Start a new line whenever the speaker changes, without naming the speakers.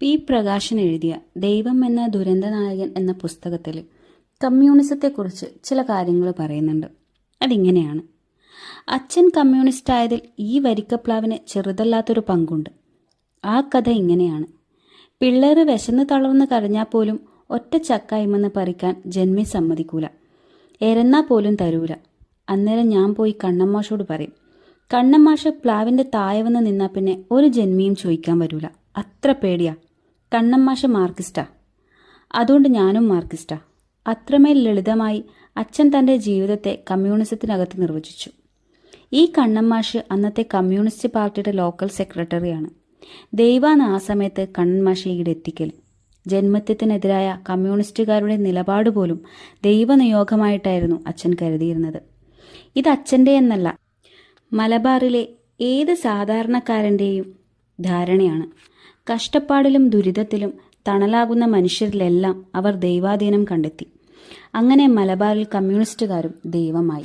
P. Prakashan എഴുതിയ ദൈവം എന്ന ദുരന്തനായകൻ എന്ന പുസ്തകത്തിൽ കമ്മ്യൂണിസത്തെക്കുറിച്ച് ചില കാര്യങ്ങൾ പറയുന്നുണ്ട്. അതിങ്ങനെയാണ്. അച്ഛൻ കമ്മ്യൂണിസ്റ്റ് ആയതിൽ ഈ വരിക്കപ്ലാവിന് ചെറുതല്ലാത്തൊരു പങ്കുണ്ട്. ആ കഥ ഇങ്ങനെയാണ്. പിള്ളേർ വിശന്ന് തളർന്ന് കരഞ്ഞാൽ പോലും ഒറ്റ ചക്കായ്മെന്ന് പറിക്കാൻ ജന്മി സമ്മതിക്കൂല. എരന്നാ പോലും തരൂല. അന്നേരം ഞാൻ പോയി കണ്ണമ്മാഷോട് പറയും കണ്ണമ്മാഷ് പ്ലാവിന്റെ താഴെ വന്ന് നിന്നാ പിന്നെ ഒരു ജന്മിയും ചോദിക്കാൻ വരൂല. അത്ര പേടിയാ. കണ്ണമ്മാഷ് മാർക്കിസ്റ്റാ അതുകൊണ്ട് ഞാനും മാർക്കിസ്റ്റാ അത്രമേൽ ലളിതമായി അച്ഛൻ തന്റെ ജീവിതത്തെ കമ്മ്യൂണിസത്തിനകത്ത് നിർവചിച്ചു. ഈ കണ്ണമ്മാഷ് അന്നത്തെ കമ്മ്യൂണിസ്റ്റ് പാർട്ടിയുടെ ലോക്കൽ സെക്രട്ടറിയാണ്. ദൈവാണ് ആ സമയത്ത് കണ്ണന്മാഷ് ഈടെ എത്തിക്കൽ. ജന്മത്യത്തിനെതിരായ കമ്മ്യൂണിസ്റ്റുകാരുടെ നിലപാട് പോലും ദൈവനിയോഗമായിട്ടായിരുന്നു അച്ഛൻ കരുതിയിരുന്നത്. ഇത് അച്ഛന്റെ എന്നല്ല മലബാറിലെ ഏത് സാധാരണക്കാരന്റെയും ധാരണയാണ്. കഷ്ടപ്പാടിലും ദുരിതത്തിലും തണലാകുന്ന മനുഷ്യരിലെല്ലാം അവർ ദൈവാധീനം കണ്ടെത്തി. അങ്ങനെ മലബാറിൽ കമ്മ്യൂണിസ്റ്റുകാരും ദൈവമായി.